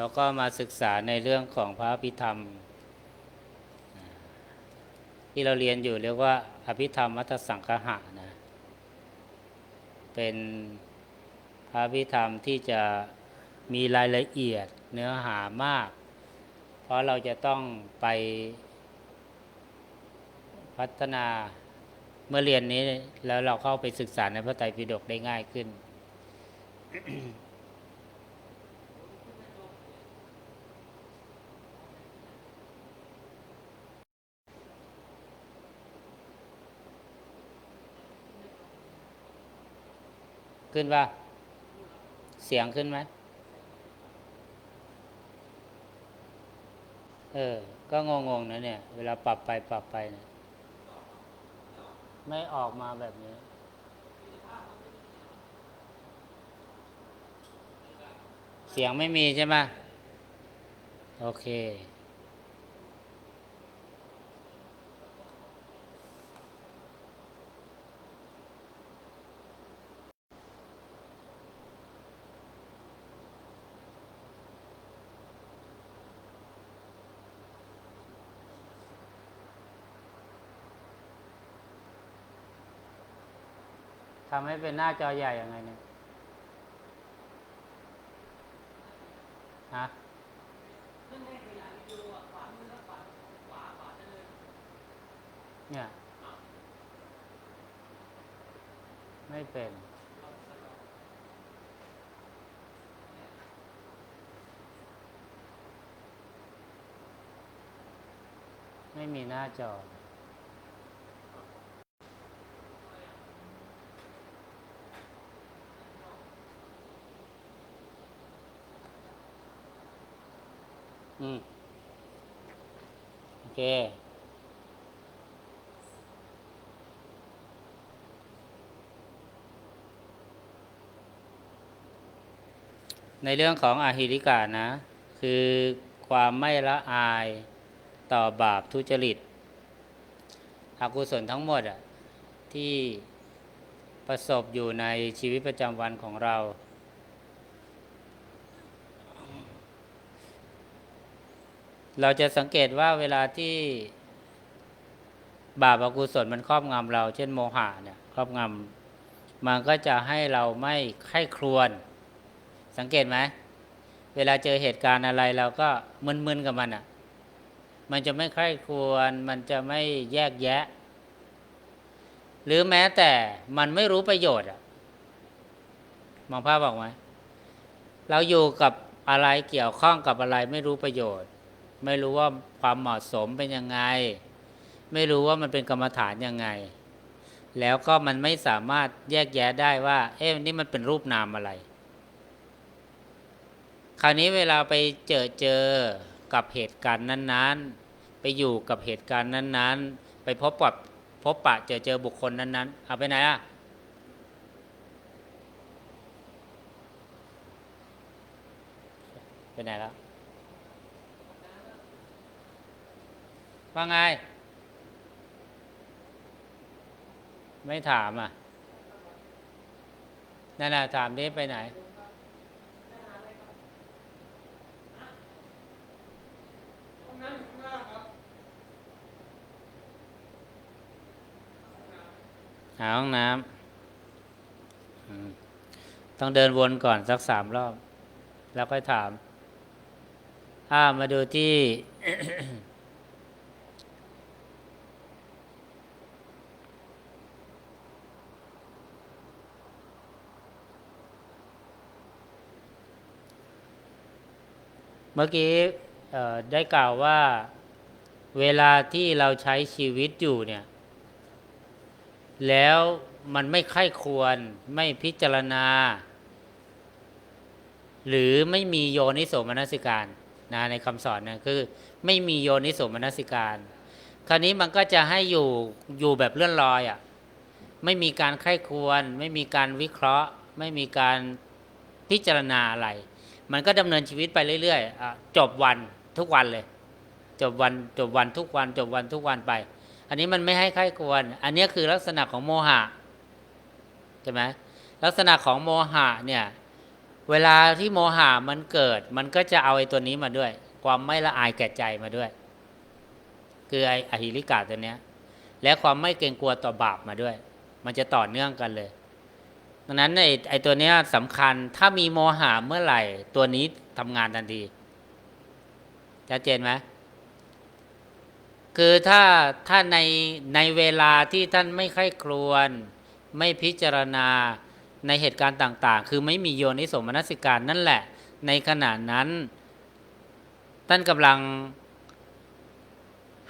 แล้วก็มาศึกษาในเรื่องของพระอภิธรรม ที่เราเรียนอยู่เรียกว่า อภิธรรมมัทสังคหะนะเป็นพระอภิธรรมที่จะมีรายละเอียดเนื้อหามาก เพราะเราจะต้องไปพัฒนาเมื่อเรียนนี้แล้วเราเข้าไปศึกษาในพระไตรปิฎกได้ง่ายขึ้น ขึ้นว่า เสียงขึ้นไหมเออ ก็งงๆนะเนี่ย เวลาปรับไปปรับไปเนะไม่ออกมาแบบนี้ เสียงไม่มีใช่ไหมโอเค ทำให้เป็นหน้าจอใหญ่ยังไงเนี่ยฮะเนี่ย ไม่เป็นไม่มีหน้าจอ อืมโอเค ในเรื่องของอาหิริกานะ คือความไม่ละอายต่อบาปทุจริตอกุศลทั้งหมดอะที่ประสบอยู่ในชีวิตประจำวันของเรา เราจะสังเกตว่าเวลาที่บาปอกุศลมันครอบงำเรา เช่นโมหะเนี่ยครอบงำมันก็จะให้เราไม่ไข้ครวน สังเกตไหมเวลาเจอเหตุการณ์อะไรเราก็มึนๆกับมันอะ มันจะไม่ใคร่ครวญมันจะไม่แยกแยะ หรือแม้แต่มันไม่รู้ประโยชน์อะมองภาพบอกไหมเราอยู่กับอะไรเกี่ยวข้องกับอะไรไม่รู้ประโยชน์ ไม่รู้ว่าความเหมาะสมเป็นยังไง ไม่รู้ว่ามันเป็นกรรมฐานยังไง แล้วก็มันไม่สามารถแยกแยะได้ว่า เอ๊ะนี่มันเป็นรูปนามอะไร คราวนี้เวลาไปเจอเจอกับเหตุการณ์นั้น ๆ ไปอยู่กับเหตุการณ์นั้น ๆ ไปพบกับพบปะเจอเจอบุคคลนั้นๆ เอาไปไหนอะไปไหนแล้ว ว่าไง ไม่ถามอะ นั่นแหละถามนี้ไปไหน หาห้องน้ำ ต้องเดินวนก่อนสักสามรอบ แล้วค่อยถาม อ่ามาดูที่ มื่อกี้ได้กล่าวว่าเวลาที่เราใช้ชีวิตอยู่เนี่ย แล้วมันไม่ใคร่ควรไม่พิจารณา หรือไม่มีโยนิโสมนสิการนะในคำสอนนะคือ ไม่มีโยนิโสมนสิการ คราวนี้มันก็จะให้อยู่อยู่แบบเลื่อนลอยอะ่ะไม่มีการใคร่ควร ไม่มีการวิเคราะห์ ไม่มีการพิจารณาอะไร มันก็ดำเนินชีวิตไปเรื่อยๆจบวันทุกวันเลย จบวันจบวันทุกวัน จบวันทุกวันไป อันนี้มันไม่ให้ใครควร อันนี้คือลักษณะของโมหะใช่ไหมลักษณะของโมหะเนี่ยเวลาที่โมหะมันเกิด มันก็จะเอาไอ้ตัวนี้มาด้วย ความไม่ละอายแก่ใจมาด้วย คือไอ้อหิริกาตัวเนี้ยและความไม่เกรงกลัวต่อบาปมาด้วย มันจะต่อเนื่องกันเลย ดังนั้นไอ้ไอ้ตัวเนี้ยสำคัญถ้ามีโมหะเมื่อไหร่ ตัวนี้ทำงานทันทีชัดเจนไหมคือถ้าถ้าในในเวลาที่ท่านไม่ใคร่ครวญไม่พิจารณาในเหตุการณ์ต่าง ๆ คือไม่มีโยนิสมนสิการนั่นแหละ ในขณะนั้น ท่านกำลัง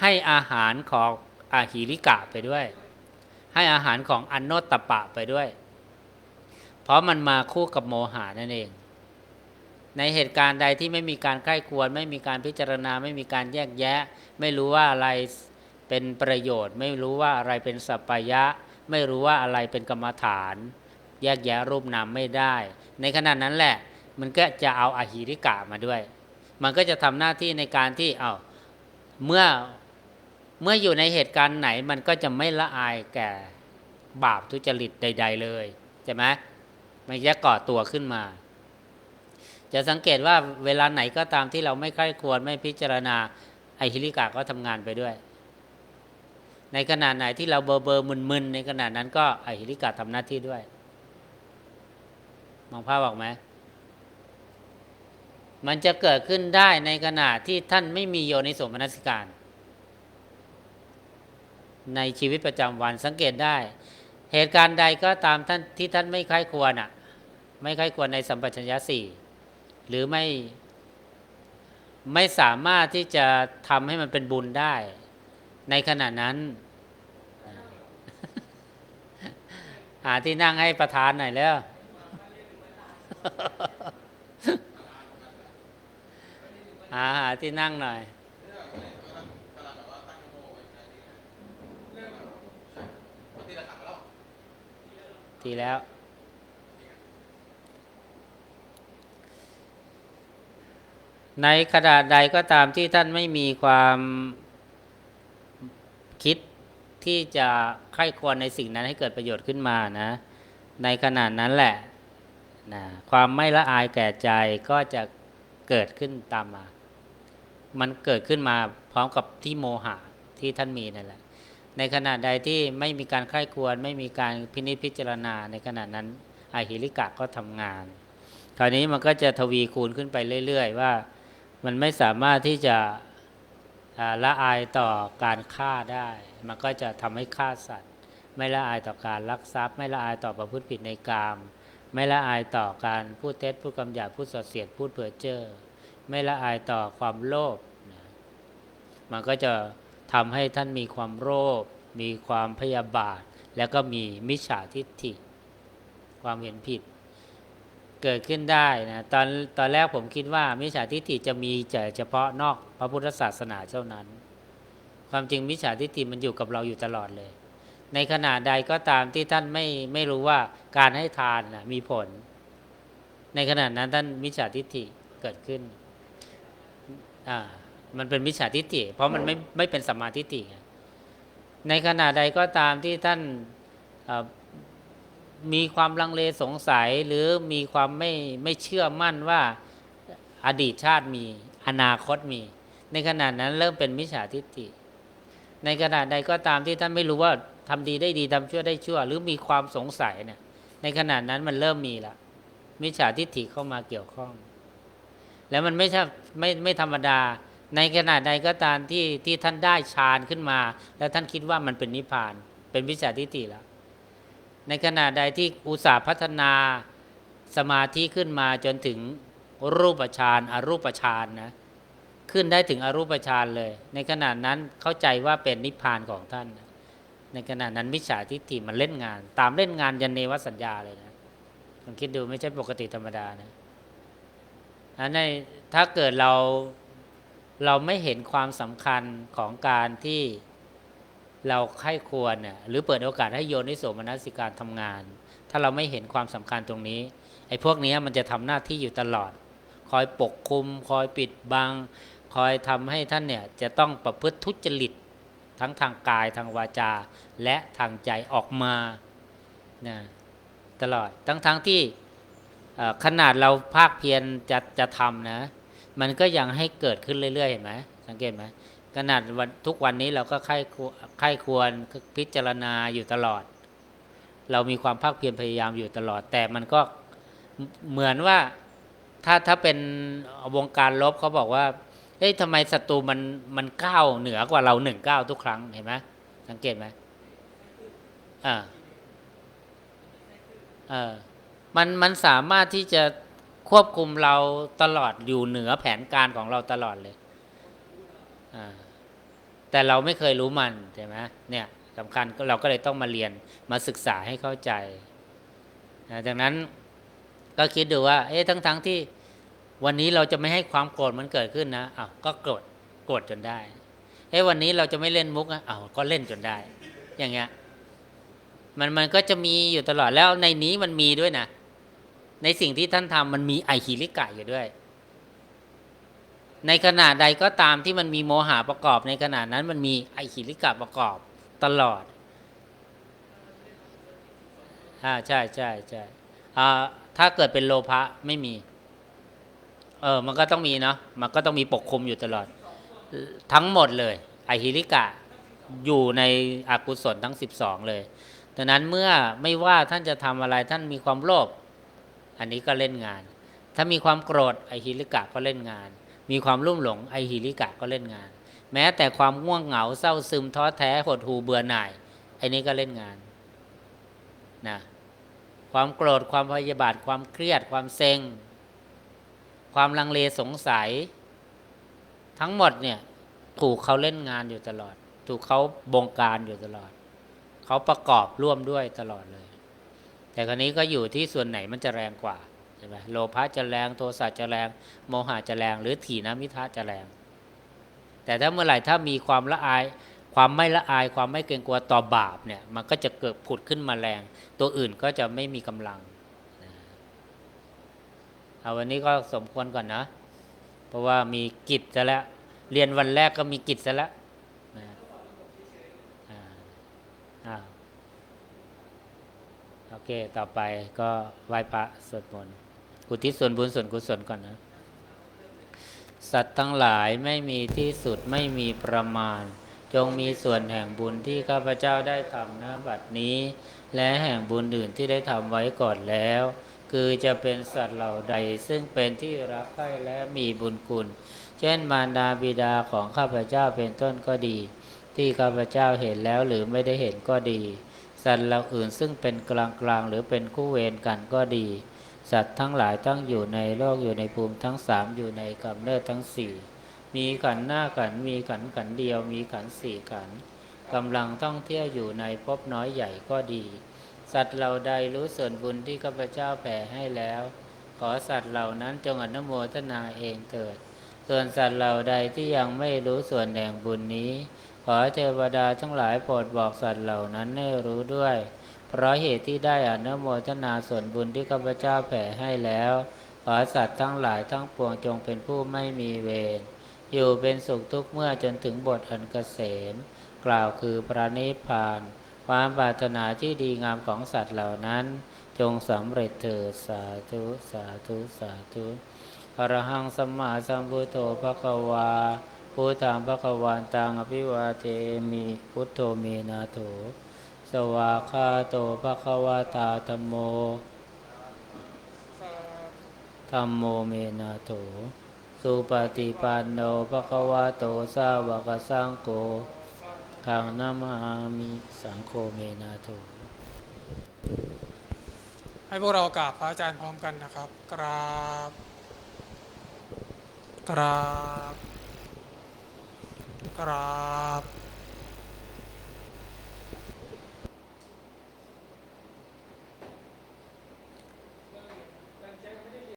ให้อาหารของอาหิริกะไปด้วย ให้อาหารของอันโนตตปะไปด้วย เพราะมันมาคู่กับโมหานั่นเอง ในเหตุการณ์ใดที่ไม่มีการใกล้ควร ไม่มีการพิจารณา ไม่มีการแยกแยะ ไม่รู้ว่าอะไรเป็นประโยชน์ ไม่รู้ว่าอะไรเป็นสัปปายะ ไม่รู้ว่าอะไรเป็นกรรมฐาน แยกแยะรูปนามไม่ได้ ในขณะนั้นแหละ มันก็จะเอาอาหิริกะมาด้วย มันก็จะทำหน้าที่ในการที่เอาเมื่อเมื่ออยู่ในเหตุการณ์ไหนมันก็จะไม่ละอายแก่บาปทุจริตใด ๆ เลยใช่ไหม มันจะก่อตัวขึ้นมา จะสังเกตว่าเวลาไหนก็ตามที่เราไม่ใคร่ควรไม่พิจารณาไอฮิริกาก็ทำงานไปด้วย ในขณะไหนที่เราเบอร์เบอร์มึนๆในขณะนั้นก็ไอฮิริกาทำหน้าที่ด้วย มองภาพออกไหมมันจะเกิดขึ้นได้ในขณะที่ท่านไม่มีโยนิสมนสิการ ในชีวิตประจำวันสังเกตได้ เหตุการณ์ใดก็ตามท่านที่ท่านไม่ใคร่ควรอะ ไม่ใคร่ควรในสัมปชัญญะสี่หรือไม่ไม่สามารถที่จะทำให้มันเป็นบุญได้ ในขณะนั้น หาที่นั่งให้ประธานหน่อยแล้ว หาหาที่นั่งหน่อยทีแล้ว ในขณะใดก็ตามที่ท่านไม่มีความคิดที่จะใคร่ควรในสิ่งนั้นให้เกิดประโยชน์ขึ้นมานะ ในขณะนั้นแหละนะความไม่ละอายแก่ใจก็จะเกิดขึ้นตามมา มันเกิดขึ้นมาพร้อมกับที่โมหะที่ท่านมีนั่นแหละ ในขณะใดที่ไม่มีการใคร่ควร ไม่มีการพินิจพิจารณาในขณะนั้นอหิริกะก็ทำงาน คราวนี้มันก็จะทวีคูณขึ้นไปเรื่อย ๆ ว่า มันไม่สามารถที่จะละอายต่อการฆ่าได้ มันก็จะทำให้ฆ่าสัตว์ ไม่ละอายต่อการลักทรัพย์ ไม่ละอายต่อประพฤติผิดในกาม ไม่ละอายต่อการพูดเท็จพูดคำหยาพูดส่อเสียดพูดเพ้อเจ้อไม่ละอายต่อความโลภมันก็จะทำให้ท่านมีความโลภมีความพยาบาท แล้วก็มีมิจฉาทิฏฐิ ความเห็นผิด เกิดขึ้นได้นะตอนตอนแรกผมคิดว่ามิจฉาทิฏฐิจะมีแต่เฉพาะนอกพระพุทธศาสนาเท่านั้น ความจริงมิจฉาทิฏฐิมันอยู่กับเราอยู่ตลอดเลย ในขณะใดก็ตามที่ท่านไม่ไม่รู้ว่าการให้ทานนะมีผล ในขณะนั้นท่านมิจฉาทิฏฐิเกิดขึ้นอ่ามันเป็นมิจฉาทิฏฐิเพราะมันไม่ไม่เป็นสัมมาทิฏฐิในขณะใดก็ตามที่ท่านอ่อ มีความลังเลสงสัยหรือมีความไม่ไม่เชื่อมั่นว่าอดีตชาติมี อนาคตมี ในขณะนั้นเริ่มเป็นมิจฉาทิฏฐิในขณะใดก็ตามที่ท่านไม่รู้ว่าทำดีได้ดีทำชั่วได้ชั่ว หรือมีความสงสัยเนี่ยในขณะนั้นมันเริ่มมีละมิจฉาทิฏฐิเข้ามาเกี่ยวข้อง แล้วมันไม่ใช่ไม่ไม่ธรรมดา ในขณะใดก็ตามที่ที่ท่านได้ฌานขึ้นมา แล้วท่านคิดว่ามันเป็นนิพพาน เป็นมิจฉาทิฏฐิแล้ว ในขณะใดที่อุตสาห์พัฒนาสมาธิขึ้นมาจนถึงรูปฌานอรูปฌานนะขึ้นได้ถึงอรูปฌานเลย ในขณะนั้นเข้าใจว่าเป็นนิพพานของท่าน ในขณะนั้นมิจฉาทิฏฐิมันเล่นงาน ตามเล่นงานยันเนวสัญญาเลยนะลองคิดดูไม่ใช่ปกติธรรมดานะอันในถ้าเกิดเราเราไม่เห็นความสำคัญของการที่ เราไข้ควรเนี่ยหรือเปิดโอกาสให้โยนิโสมนสิการทำงาน ถ้าเราไม่เห็นความสำคัญตรงนี้ไอ้พวกนี้มันจะทำหน้าที่อยู่ตลอด คอยปกคุม คอยปิดบัง คอยทำให้ท่านเนี่ยจะต้องประพฤติทุจริตทั้งทางกายทางวาจา และทางใจออกมานะตลอดทั้งทั้งที่ขนาดเราภาคเพียรจะจะทำนะ มันก็ยังให้เกิดขึ้นเรื่อยๆเห็นไหมสังเกตไหม ขนาดวันทุกวันนี้เราก็ใคร่ครวใคร่ควรพิจารณาอยู่ตลอด เรามีความภาคเพียรพยายามอยู่ตลอด แต่มันก็เหมือนว่าถ้าถ้าเป็นวงการลบเขาบอกว่าเฮ้ยทำไมศัตรูมันมันก้าวเหนือกว่าเราหนึ่งก้าวทุกครั้งเห็นไหมสังเกตไหมอ่าเออมันมันสามารถที่จะควบคุมเราตลอดอยู่เหนือแผนการของเราตลอดเลย แต่เราไม่เคยรู้มันใช่ไหมเนี่ยสำคัญเราก็เลยต้องมาเรียนมาศึกษาให้เข้าใจนะดังนั้นก็คิดดูว่า เอ๊ะทั้งทั้งๆที่วันนี้เราจะไม่ให้ความโกรธมันเกิดขึ้นนะอ้าวก็โกรธโกรธจนได้ เอ๊ะวันนี้เราจะไม่เล่นมุกนะอ้าวก็เล่นจนได้ อย่างเงี้ยมันมันก็จะมีอยู่ตลอดแล้วในนี้มันมีด้วยนะ ในสิ่งที่ท่านทำมันมีไอหิริกะอยู่ด้วย ในขณะใดก็ตามที่มันมีโมหะประกอบ ในขณะนั้นมันมีไอหิริกะประกอบตลอดอ่าใช่ใช่ใช่อ่าถ้าเกิดเป็นโลภะไม่มี เออ มันก็ต้องมีเนาะมันก็ต้องมีปกคลุมอยู่ตลอด ทั้งหมดเลย ไอหิริกะอยู่ในอกุศลทั้ง 12 เลยดังนั้นเมื่อไม่ว่าท่านจะทำอะไรท่านมีความโลภอันนี้ก็เล่นงาน ถ้ามีความโกรธไอหิริกะก็เล่นงาน มีความรุ่มหลงไอหิริกะก็เล่นงาน แม้แต่ความง่วงเหงาเศร้าซึมท้อแท้หดหูเบื่อหน่ายไอ้นี้ก็เล่นงานนะความโกรธความพยาบาทความเครียดความเซ็ง ความลังเลสงสัย ทั้งหมดเนี่ยถูกเขาเล่นงานอยู่ตลอด ถูกเขาบงการอยู่ตลอด เขาประกอบร่วมด้วยตลอดเลย แต่ครนี้ก็อยู่ที่ส่วนไหนมันจะแรงกว่า ช่ไหมโลภะจะแรงโทสะจะแรง โมหะจะแรง หรือถีนมิทะจะแรง แต่ถ้าเมื่อไหร่ถ้ามีความละอาย ความไม่ละอาย ความไม่เกรงกลัวต่อบาปเนี่ย มันก็จะเกิดผุดขึ้นมาแรง ตัวอื่นก็จะไม่มีกำลังเอาวันนี้ก็สมควรก่อนนะ เพราะว่ามีกิจซะแล้ว เรียนวันแรกก็มีกิจซะแล้วโอเค ต่อไปก็ไหว้พระสวดมนต์ อุทิศส่วนบุญส่วนกุศลก่อนนะ สัตว์ทั้งหลายไม่มีที่สุดไม่มีประมาณ จงมีส่วนแห่งบุญที่ข้าพเจ้าได้ทำณบัดนี้ และแห่งบุญอื่นที่ได้ทำไว้ก่อนแล้ว คือจะเป็นสัตว์เหล่าใด ซึ่งเป็นที่รักใคร่และมีบุญคุณ เช่นมารดาบิดาของข้าพเจ้าเป็นต้นก็ดี ที่ข้าพเจ้าเห็นแล้วหรือไม่ได้เห็นก็ดี สัตว์เหล่าอื่นซึ่งเป็นกลางกลางๆหรือเป็นคู่เวรกันก็ดี สัตว์ทั้งหลายตั้งอยู่ในโลกอยู่ในภูมิทั้งสามอยู่ในกำเนิดทั้งสี่มีขันหน้าขันมีขันขันเดียวมีขันสี่ขันกำลังท่องเที่ยวอยู่ในภพน้อยใหญ่ก็ดี สัตว์เหล่าใดรู้ส่วนบุญที่ข้าพเจ้าแผ่ให้แล้ว ขอสัตว์เหล่านั้นจงอนุโมทนาเองเถิด ส่วนสัตว์เหล่าใดที่ยังไม่รู้ส่วนแห่งบุญนี้ ขอเทวดาทั้งหลายโปรดบอกสัตว์เหล่านั้นให้รู้ด้วย เพราะเหตุที่ได้อนุโมทนาส่วนบุญที่ข้าพเจ้าแผ่ให้แล้วขอสัตว์ทั้งหลายทั้งปวงจงเป็นผู้ไม่มีเวรอยู่เป็นสุขทุกเมื่อจนถึงบทอันเกษม กล่าวคือพระนิพพาน ความปรารถนาที่ดีงามของสัตว์เหล่านั้น จงสำเร็จเถิดสาธุสาธุสาธุอรหังสัมมาสัมพุทโธภควาพุทธังภควานตังอภิวาเทมิพุทโธเมนาโถ วาคาโตภคะวาตาธรรมโมธรรมโมเมนาโถสุปฏิปันโนภคะวาโตสาวกสังโฆขังนามามิสังโฆเมนาโถให้พวกเรากราบพระอาจารย์พร้อมกันนะครับ กราบ กราบ กราบ